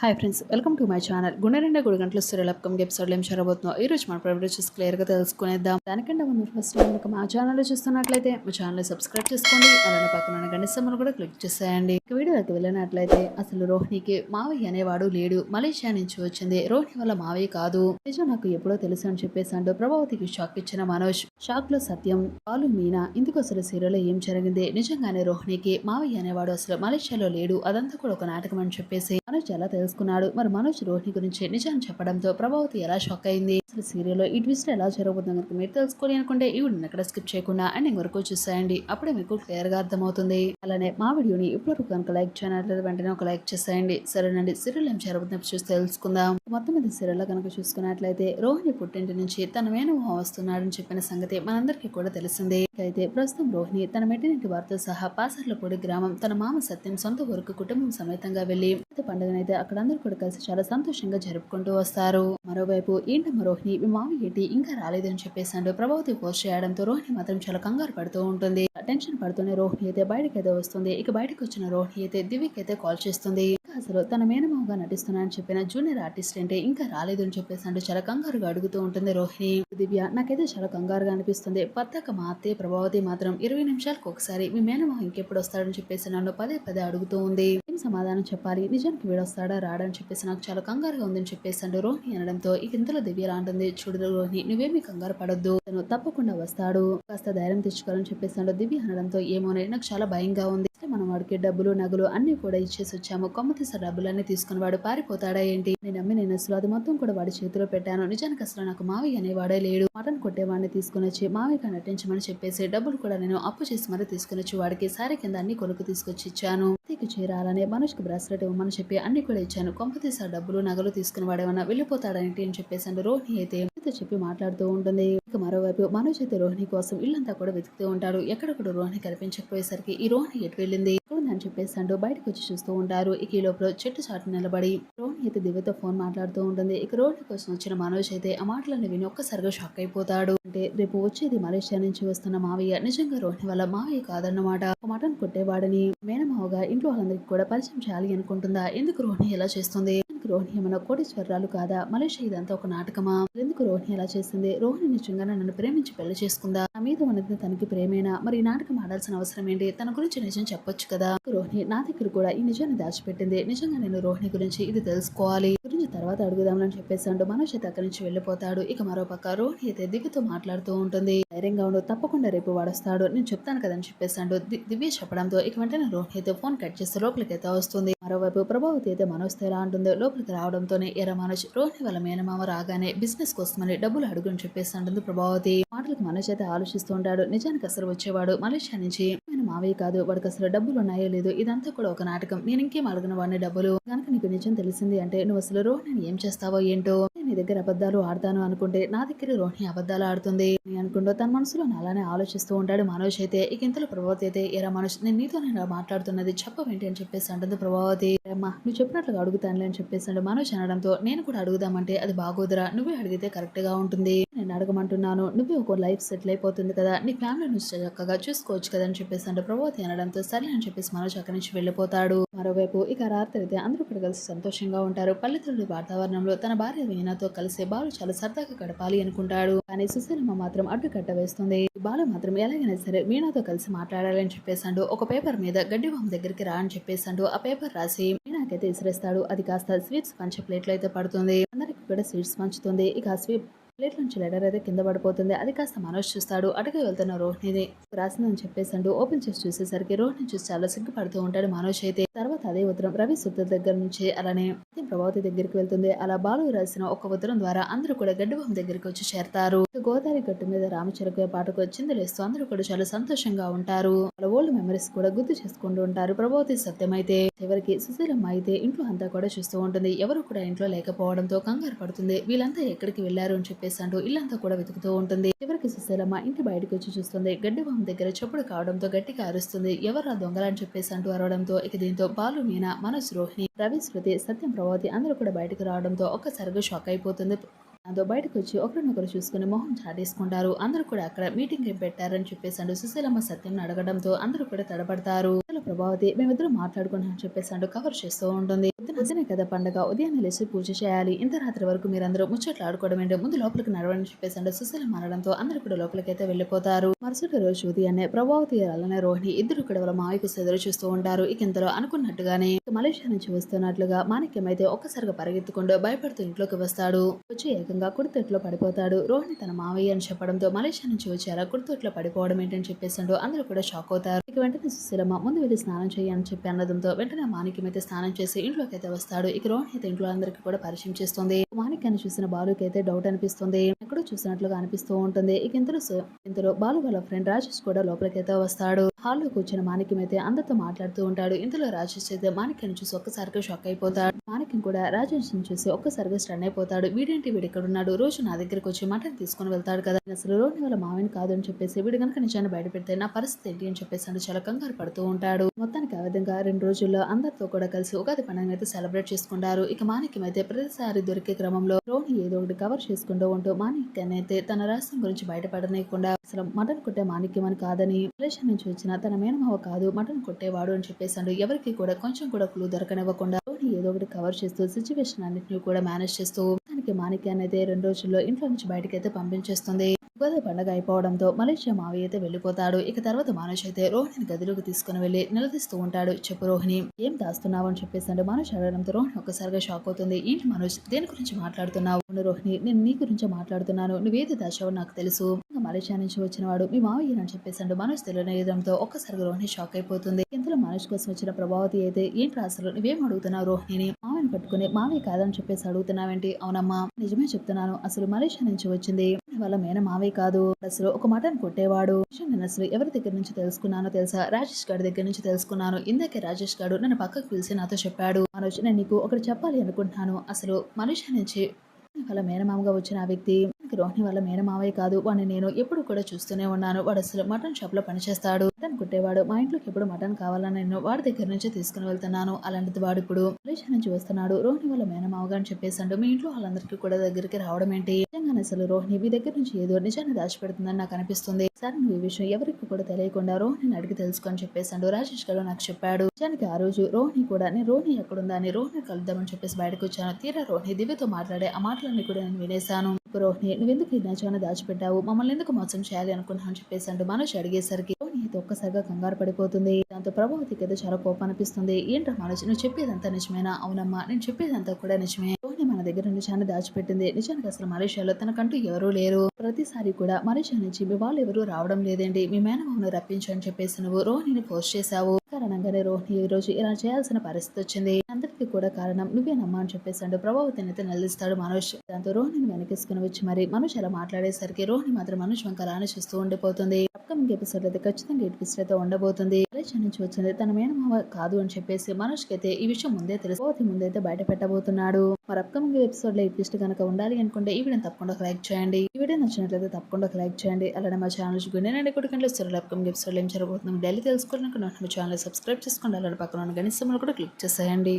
Hi friends welcome to my channel గుండె నిండా గుడి గంటల సీరియల్ అప్కమింగ్ ఎపిసోడ్ ఏం చేరబోతున్నాం ఈ రోజు మన ప్రైవేట్ వచ్చేసి క్లియర్గా తెలుసుకునేద్దాం. దానికంటే మనం ఫస్ట్ కనుక మా ఛానల్ చూస్తున్నట్లయితే మా ఛానల్ సబ్స్క్రైబ్ చేసుకోండి. అలానే పక్కన ఉన్న సమ్మను కూడా క్లిక్ చేసేయండి. ఇక వీడియోకి వెళ్ళినట్లయితే అసలు రోహిణికి మావయ్య అనేవాడు లేడు. మలేషియా నుంచి వచ్చింది. రోహిణి వల్ల మావయ్య కాదు. నిజం నాకు ఎప్పుడో తెలుసు అని చెప్పేసి అంటూ ప్రభావతికి షాక్ ఇచ్చిన మనోజ్. షాక్లో సత్యం పాలు మీనా ఇందుకు అసలు సీరియల్లో ఏం జరిగింది? నిజంగానే రోహిణికి మావయ్య అనేవాడు అసలు మలేషియాలో లేడు. అదంతా కూడా ఒక నాటకం అని చెప్పేసి మనోజ్ ఎలా తెలుసుకున్నాడు మరి మనోజ్ రోహిణి గురించి నిజాన్ని చెప్పడంతో ప్రభావతి ఎలా షాక్ అయింది? అసలు సీరియల్ ఈ ట్విస్ట్ ఎలా జరగబోతుందో కనుక మీరు తెలుసుకోవాలి అనుకుంటే ఈ వీడియోని ఎక్కడ స్కిప్ చేయకుండా ఎండింగ్ వరకు చూసేయండి. అప్పుడే మీకు క్లియర్గా అర్థమవుతుంది. అలానే మా వీడియోని ఇప్పుడు కనుక లైక్ చేయనట్లయితే వెంటనే ఒక లైక్ చేసేయండి. సరేనండి సీరియల్ ఏం జరగబోతుందో చూసి తెలుసుకుందాం. మొత్తం మీద సీరియల్ కనుక చూసుకున్నట్లయితే రోహిణి పుట్టింటి నుంచి తన మేనమామ వస్తున్నాడని చెప్పిన సంగతి మనందరికీ కూడా తెలిసిందే. అయితే ప్రస్తుతం రోహిణి తన మెట్టినింటి వారితో సహా పాసర్లపూడి గ్రామం తన మామ సత్యం సొంత ఊరుకు కుటుంబం సమేతంగా వెళ్ళి పండుగనైతే అక్కడ అక్కడందరూ కూడా కలిసి చాలా సంతోషంగా జరుపుకుంటూ వస్తారు. మరోవైపు ఏంటమ్మ రోహిణి మీ మామ ఏంటి? ఇంకా రాలేదని చెప్పేసి ప్రభావతి పోస్ట్ చేయడంతో రోహిణి మాత్రం చాలా కంగారు పడుతూ ఉంటుంది. టెన్షన్ పడుతూనే రోహిణి అయితే బయటకి అయితే వస్తుంది. ఇక బయటకు వచ్చిన రోహిణి అయితే దివ్యకి అయితే కాల్ చేస్తుంది. ఇంకా అసలు తన మేనమావగా నటిస్తున్నానని చెప్పిన జూనియర్ ఆర్టిస్ట్ అంటే ఇంకా రాలేదు అని చెప్పేసి చాలా కంగారుగా అడుగుతూ ఉంటుంది రోహిణి. దివ్య నాకైతే చాలా కంగారుగా అనిపిస్తుంది. పద్దక మా అత్తయ్య ప్రభావతి మాత్రం ఇరవై నిమిషాలకు ఒకసారి మీ మేనమావ ఇంకెప్పుడు వస్తాడని చెప్పేసి నన్ను పదే పదే అడుగుతూ ఉంది. సమాధానం చెప్పాలి. నిజానికి వీడొస్తాడా? రాడని చెప్పేసి నాకు చాలా కంగారుగా ఉందని చెప్పేసి అంటూ రోహిణి అనడంతో ఇక ఇంతలో దివ్య అంటుంది. చూడు రోహిణి నువ్వేమీ కంగారు పడొద్దు. తను తప్పకుండా వస్తాడు. కాస్త ధైర్యం తెచ్చుకోవాలని చెప్పేసి దివ్య అనడంతో ఏమోనే నాకు చాలా భయంగా ఉంది. మనం వాడికి డబ్బులు నగలు అన్ని కూడా ఇచ్చేసి వచ్చాము. కొమ్మ తీసే డబ్బులన్నీ తీసుకుని వాడు పారిపోతాడా ఏంటి? నేను అమ్మి నేను అసలు అది మొత్తం కూడా వాడి చేతిలో పెట్టాను. నిజానికి అసలు నాకు మావయ్య అనేవాడే లేడు. మటన్ కొట్టేవాడిని తీసుకుని వచ్చి మావయ్యగా నటించమని చెప్పేసి డబ్బులు కూడా నేను అప్పు చేసి మరీ తీసుకుని వచ్చి వాడికి సారీ కింద అన్ని కొనుక్కు తీసుకొచ్చి ఇచ్చాను. తీకి చేరాలని మనుషుకి బ్రాస్లెట్ ఇవ్వమని చెప్పి అన్ని కూడా ఇచ్చాను. కొంప తీసే డబ్బులు నగలు తీసుకుని వాడేమన్నా వెళ్ళిపోతాడేంటి అని చెప్పేసి రోహిణి అయితే చెప్పి మాట్లాడుతూ ఉంటుంది. ఇక మరోవైపు మనోజ్ అయితే రోహిణి కోసం ఇల్లంతా కూడా వెతుకుతూ ఉంటాడు. ఎక్కడెక్కడ రోహిణి కనిపించకపోయేసరికి ఈ రోహిణి ఎటు వెళ్ళింది? అని చెప్పేసి అంటూ బయటకు వచ్చి చూస్తూ ఉంటారు. ఇక ఈ లోపల చెట్టు చాటు నిలబడి రోహిణి అయితే దివ్యతో ఫోన్ మాట్లాడుతూ ఉంటుంది. ఇక రోహిణి కోసం వచ్చిన మనోజ్ అయితే ఆ మాటలను విని ఒక్కసారిగా షాక్ అయిపోతాడు. అంటే రేపు వచ్చేది మలేషియా నుంచి వస్తున్న మావయ్య. నిజంగా రోహిణి వల్ల మావయ్య కాదన్నమాట. ఒక మటన్ కొట్టేవాడని మేనమావగా ఇంట్లో వాళ్ళందరికీ కూడా పరిచయం చేయాలి అనుకుంటుందా? ఎందుకు రోహిణి ఎలా చేస్తుంది? ఎందుకు రోహిణి ఏమైనా కోటీశ్వరరాలు కాదా? మలేషియా ఇదంతా ఒక నాటకమా? ఎందుకు రోహిణి ఎలా చేసింది? రోహిణి నిజంగా నన్ను ప్రేమించి పెళ్ళి చేసుకుందా? నా మీద ఉన్నది తనకి ప్రేమేనా? మరి ఈ నాటకం ఆడాల్సిన అవసరం ఏంటి? తన గురించి నిజం చెప్పొచ్చు కదా? రోహిణి? నా దగ్గర కూడా ఈ నిజాన్ని దాచిపెట్టింది. నిజంగా నేను రోహిణి గురించి ఇది తెలుసుకోవాలి. గురించి తర్వాత అడుగుదామని చెప్పేసి అంటూ మనోజ్ అక్కడి నుంచి వెళ్ళిపోతాడు. ఇక మరో పక్క రోహిణి అయితే దిగుతూ మాట్లాడుతూ ఉంటుంది. ధైర్యంగా ఉండు తప్పకుండా రేపు వాడొస్తాడు. నేను చెప్తాను కదని చెప్పేశాడు. దివ్య చెప్పడంతో ఇక వెంటనే రోహిణి అయితే ఫోన్ కట్ చేస్తే లోపలికి అయితే వస్తుంది. మరోవైపు ప్రభావతి అయితే మనోజ్ ఎలా ఉంటుందో లోపలికి రావడంతోనే ఎర మనోజ్ రోహిణి వాళ్ళ మేనమామ రాగానే బిజినెస్ కోసమని డబ్బులు అడుగుని చెప్పేసి అంటుంది ప్రభావతి. మాటలకు మనోజ్ అయితే ఆలోచిస్తూ ఉంటాడు. నిజానికి అసలు వచ్చేవాడు మలేషియా నుంచి. ఆయన మావయ్య కాదు. వాడికి అసలు డబ్బులు ఉన్నాయో లేదు ఇదంతా కూడా ఒక నాటకం. నేను ఇంకేం అడగను వాడిని డబ్బులు? కనుక నీకు నిజం తెలిసింది అంటే నువ్వు అసలు రోహిణిని ఏం చేస్తావో ఏంటో? నీ దగ్గర అబద్ధాలు ఆడతాను అనుకుంటే నా దగ్గర రోహిణి అబద్ధాలు ఆడుతుంది నేను అనుకుంటూ తన మనసులో అలానే ఆలోచిస్తూ ఉంటాడు మనోజ్ అయితే. ఇక ఇంతలో ప్రభావతి అయితే ఎరా మనోజ్ నేను నీతో నేను మాట్లాడుతున్నది చెప్పవేంటి అని చెప్పేసి అంటుంది ప్రభావతి. అమ్మా నువ్వు చెప్పినట్లుగా అడుగుతానులే అని చెప్పేసి మనోజ్ అనడంతో. నేను కూడా అడుగుదామంటే అది బాగోదురా నువ్వే అడిగితే కరెక్ట్గా ఉంటుంది. నేను అడగమంటున్నాను. నువ్వు ఒక లైఫ్ సెటిల్ అయిపోతుంది కదా. నీ ఫ్యామిలీ నుంచి చక్కగా చూసుకోవచ్చు కదా అని చెప్పేసి అంటే ప్రభావతి అనడంతో సరే అని చెప్పేసి మనోజ్ అక్కడి నుంచి వెళ్ళిపోతాడు. మరోవైపు ఇక రాత్రి అయితే అందరూ కూడా కలిసి సంతోషంగా ఉంటారు. పల్లెతల్లి వాతావరణంలో తన భార్య వీణతో కలిసి బాలు చాలా సరదాగా గడపాలి అనుకుంటాడు. కానీ సుశీలమ్మ మాత్రం అడ్డుకట్ట వేస్తుంది. బాలు మాత్రం ఎలాగైనా సరే వీణతో కలిసి మాట్లాడాలి అని చెప్పేసాడు ఒక పేపర్ మీద గడ్డి బామ్ దగ్గరికి రా అని చెప్పేసాడు ఆ పేపర్ రాసి మీనాకైతే ఇసిరేస్తాడు. అది కాస్త స్వీట్స్ పంచే ప్లేట్లో అయితే పడుతుంది. అందరికి కూడా స్వీట్స్ పంచుతుంది. ఇక స్వీట్ ప్లేట్ నుంచి లెటర్ అయితే కింద పడిపోతుంది. అది కాస్త మనోజ్ చూస్తాడు. అటుగా వెళ్తున్న రోహిణిది రాసిందని చెప్పేసాడు ఓపెన్ చేసి చూసేసరికి రోహిణి చూసి చాలా సిగ్గుపడుతూ ఉంటాడు మనోజ్ అయితే. తర్వాత అదే ఉత్తరం రవి సుత్తర్ దగ్గర నుంచి అలానే ప్రభావతి దగ్గరికి వెళ్తుంది. అలా బాలు రాసిన ఒక ఉత్తరం ద్వారా అందరూ కూడా గడ్డిబొమ్మ దగ్గరికి వచ్చి చేరతారు. గోదావరి గట్టు మీద రామచిలక పాటకు చిందులేస్తూ అందరూ కూడా చాలా సంతోషంగా ఉంటారు. వాళ్ళ ఓల్డ్ మెమరీస్ కూడా గుర్తు చేసుకుంటూ ఉంటారు. ప్రభావతి సత్యమైతే చివరికి సుశీలమ్మ అయితే ఇంట్లో అంతా కూడా చూస్తూ ఉంటుంది. ఎవరు కూడా ఇంట్లో లేకపోవడంతో కంగారు పడుతుంది. వీళ్ళంతా ఎక్కడికి వెళ్ళారు అని చెప్పేసి అంటూ ఇల్లంతా కూడా వెతుకుతూ ఉంటుంది. చివరికి సుశీలమ్మ ఇంటి బయటకు వచ్చి చూస్తుంది. గడ్డి బామ్ దగ్గర చెప్పుడు కావడంతో గట్టిగా అరుస్తుంది. ఎవరు ఆ దొంగలని చెప్పేసి అంటూ అరవడంతో ఇక దీంతో బాలు మీనా మనోజ్ రోహిణి రవి శృతి సత్యం ప్రభావతి అందరూ కూడా బయటకు రావడంతో ఒక్కసారిగా షాక్ అయిపోతుంది. దాంతో బయటకు వచ్చి ఒకరినొకరు చూసుకుని మొహం చాటేసుకుంటారు అందరూ కూడా అక్కడ మీటింగ్ ఏం పెట్టారని చెప్పేసి సుశీలమ్మ సత్యం అడగడంతో అందరూ కూడా తడబడతారు. అసలు ప్రభావతి మేమిద్దరం మాట్లాడుకున్నాం చెప్పేసి అంటూ కవర్ చేస్తూ ఉంటుంది. పొద్దునే కదా పండగ ఉదయాన్నే లేచి పూజ చేయాలి. ఇంత రాత్రి వరకు మీరందరూ ముచ్చట్లు ఆడుకోవడం ఏంటో? ముందు లోపలికి నడవని చెప్పేసి సుశీల మారడంతో అనడంతో అందరూ కూడా లోపలికైతే వెళ్ళిపోతారు. మరుసటి రోజు ఉదయాన్నే ప్రభావతి అలానే రోహిణి ఇద్దరు కూడా వాళ్ళ మావికి ఎదురు చూస్తూ ఉంటారు. ఇక ఇంతలో అనుకున్నట్టుగానే మలేషియా నుంచి వస్తున్నట్లుగా మాణిక్యం అయితే ఒక్కసారిగా పరిగెత్తుకుంటూ భయపడుతూ ఇంట్లోకి వస్తాడు. వచ్చి ఏకంగా కుడితొట్లో పడిపోతాడు. రోహిణి తన మావయ్య అని చెప్పడంతో మలేషియా నుంచి వచ్చారా కుడితొట్లో పడిపోవడం ఏంటని చెప్పేసి అందరూ కూడా షాక్ అవుతారు. ఇక వెంటనే సుశీలమ్మ ముందు వెళ్ళి స్నానం చేయని చెప్పి అన్నదంతో వెంటనే మాణిక్యం అయితే స్నానం చేసి ఇంట్లోకి అయితే వస్తాడు. ఇక రోహిణి అయితే ఇంట్లో అందరికీ కూడా పరిచయం చేస్తుంది. మాణిక్యాన్ని చూసిన బాలుకి అయితే డౌట్ అనిపిస్తుంది. చూసినట్లుగా అనిపిస్తూ ఉంటుంది. ఇక ఇంతలో ఇంతలో బాలు వాళ్ళ ఫ్రెండ్ రాజేష్ కూడా లోపలికి అయితే వస్తాడు. హాల్లో కూర్చున్న మాణిక్యం అయితే అందరితో మాట్లాడుతూ ఉంటాడు. ఇంతలో రాజేష్ అయితే మాణిక్యాన్ని చూసి ఒక్కసారిగా షాక్ అయిపోతాడు. మాణిక్యం కూడా రాజేష్ని చూసి ఒక్కసారిగా స్టన్ అయిపోతాడు. వీడేంటి వీడు ఇక్కడ ఉన్నాడు? రోజు నా దగ్గరికి వచ్చి మటన్ తీసుకొని వెళ్తాడు కదా. అసలు రోడ్డు వాళ్ళ మావిని కాదు అని చెప్పేసి వీడు కనుక నిజాన్ని బయట పెడితే నా పరిస్థితి ఏంటి అని చెప్పేసి అంటే చాలా కంగారు పడుతూ ఉంటాడు. మొత్తానికి ఆ విధంగా రెండు రోజుల్లో అందరితో కూడా కలిసి ఉగాది పండుగ అయితే సెలబ్రేట్ చేసుకుంటారు. ఇక మాణిక్యం అయితే ప్రతిసారి దొరికే క్రమంలో రోహిణి ఏదో ఒకటి కవర్ చేసుకుంటూ ఉంటూ మాణిక్యాన్ని అయితే తన రహస్యం గురించి బయటపడనేయకుండా అసలు మటన్ కొట్టే మాణిక్యం అని కాదని రిలేషన్ నుంచి వచ్చిన తన మేనమావ కాదు మటన్ కొట్టేవాడు అని చెప్పేసాడు ఎవరికి కూడా కొంచెం కూడా క్లూ దొరకనివ్వకుండా రోహిణి ఏదో ఒకటి కవర్ చేస్తూ సిచ్యువేషన్ అన్నింటినీ కూడా మేనేజ్ చేస్తూ దానికి మాణిక్యాన్ని అయితే రెండు రోజుల్లో ఇంట్లో నుంచి బయటకైతే పంపించేస్తుంది. ఉగాది పండగ అయిపోవడంతో మలేషియా మావయ్య అయితే వెళ్ళిపోతాడు. ఇక తర్వాత మానుష్ అయితే రోహిణిని గదిలోకి తీసుకుని వెళ్ళి నిలదీస్తూ ఉంటాడు. చెప్పు రోహిణి ఏం దాస్తున్నావు అని చెప్పేసి అంటే మనోజ్ అడగడంతో రోహిణి ఒక్కసారిగా షాక్ అవుతుంది. ఏంటి మనోజ్ దేని గురించి మాట్లాడుతున్నావు? రోహిణి నేను నీ గురించి మాట్లాడుతున్నాను. నువ్వేది దాచావో నాకు తెలుసు. మలేషియా నుంచి వచ్చినవాడు మీ మావయ్య అని చెప్పేసి అంటే మనోజ్ తెలియనియడంతో ఒక్కసారి రోహిణి షాక్ అయిపోతుంది. ఇంతలో మనోజ్ కోసం వచ్చిన ప్రభావతి అయితే ఏంటి అసలు నువ్వేం అడుగుతున్నావు రోహిణిని? మావయ్యని పట్టుకుని మావయ్య కాదని చెప్పేసి అడుగుతున్నావేంటి? అవునమ్మా నిజమే చెప్తున్నాను అసలు మలేషియా నుంచి వచ్చింది. వాళ్ళ మేన మావే కాదు. అసలు ఒక మటన్ కొట్టేవాడు. నేను అసలు ఎవరి దగ్గర నుంచి తెలుసుకున్నానో తెలుసా? రాజేష్ గారి దగ్గర నుంచి తెలుసుకున్నాను. ఇందాకే రాజేష్ గారు నన్ను పక్కకు పిలిచి నాతో చెప్పాడు. మనోజ్ నేను నీకు ఒకటి చెప్పాలి అనుకుంటున్నాను. అసలు మలేషియా నుంచి వాళ్ళ మేనమామగా వచ్చిన ఆ వ్యక్తి రోహిణి వాళ్ళ మేనమావే కాదు. వాడిని నేను ఎప్పుడు కూడా చూస్తూనే ఉన్నాను. వాడు అసలు మటన్ షాప్లో పనిచేస్తాడు. మటన్ కుట్టేవాడు. మా ఇంట్లోకి ఎప్పుడు మటన్ కావాలని నేను వాడి దగ్గర నుంచి తీసుకుని వెళ్తున్నాను. అలాంటిది వాడు ఇప్పుడు మలేషియా నుంచి వస్తున్నాడు. రోహిణి వాళ్ళ మేనమావగా అని చెప్పేసాడు మీ ఇంట్లో వాళ్ళందరికీ కూడా దగ్గరికి రావడం ఏంటి? నిజంగానే అసలు రోహిణి మీ దగ్గర నుంచి ఏదో నిజాన్ని దాచిపెడుతుందని నాకు అనిపిస్తుంది. సరే నువ్వు ఈ విషయం ఎవరికి కూడా తెలియకుండా రోహిణిని అడిగి తెలుసుకొని చెప్పేశాడు రాజేష్ గారు నాకు చెప్పాడు. నిజానికి ఆ రోజు రోహిణి కూడా నేను రోహిణి ఎక్కడుందా? అని రోహిణి కలుద్దామని చెప్పేసి బయటకు వచ్చాను. తీరా రోహిణి దివ్యతో మాట్లాడే ఆ మాటలన్నీ కూడా నేను వినేశాను. రోహిణి నువ్వెందుకు ఈ నిజాన్ని దాచిపెట్టావు? మమ్మల్ని ఎందుకు మోసం చేయాలి అనుకున్నా అని చెప్పేసి అంటూ మనోజ్ అడిగేసరికి రోహిణి ఒక్కసారిగా కంగారు పడిపోతుంది. దాంతో ప్రభావతికి అయితే చాలా కోపం అనిపిస్తుంది. ఏంటో మనోజ్ నువ్వు చెప్పేదంతా నిజమేనా? అవునమ్మా నేను చెప్పేదంతా కూడా నిజమే. రోహిణి మన దగ్గర నిజాన్ని దాచిపెట్టింది. నిజానికి అసలు మలేషియాలో తనకంటూ ఎవరూ లేరు. ప్రతిసారి కూడా మలేషియా నుంచి మీ వాళ్ళు ఎవరూ రావడం లేదండి. మీ మేనమామను రప్పించని చెప్పేసి నువ్వు రోహిణిని పోస్ట్ చేశావు. కారణంగానే రోహిణి ఈ రోజు ఇలా చేయాల్సిన పరిస్థితి వచ్చింది. అందరికీ కూడా కారణం నువ్వేనమ్మా అని చెప్పేసాడు అంటూ ప్రభావతిని అయితే నిలదీస్తాడు మనోజ్. దాంతో రోహిణిని వెనకేసుకుని వచ్చి మరి మనోజ్ అలా మాట్లాడేసరికి రోహిణి మాత్రం మనోజ్ వంక చూస్తూ ఉండిపోతుంది. అప్కమింగ్ ఎపిసోడ్ అయితే ఖచ్చితంగా ఎపిసోడ్ అయితే ఉండబోతుంది. మలేషియా నుంచి వచ్చింది తన మేనమావ కాదు అని చెప్పేసి మనోజ్ అయితే ఈ విషయం ముందే తెలుసు. ముందైతే బయట పెట్టబోతున్నాడు. మరి అప్కమింగ్ ఎపిసోడ్లో ఈ ట్విస్ట్ కనుక ఉండాలి అనుకుంటే ఈ వీడియోని తప్పకుండా ఒక లైక్ చేయండి. ఈ వీడియో నచ్చినట్లయితే తప్పకుండా ఒక లైక్ చేయండి. అలానే మా ఛానల్ గుండెనండి కొడుకంటే సరే అప్కమింగ్ ఎపిసోడ్ ఏం జరగబోతుంది డైలీ తెలుసుకోవాలనుకున్న మా ఛానల్ సబ్స్క్రైబ్ చేసుకోండి. అలానే పక్కన ఉన్న గణిత కూడా క్లిక్ చేసేయండి.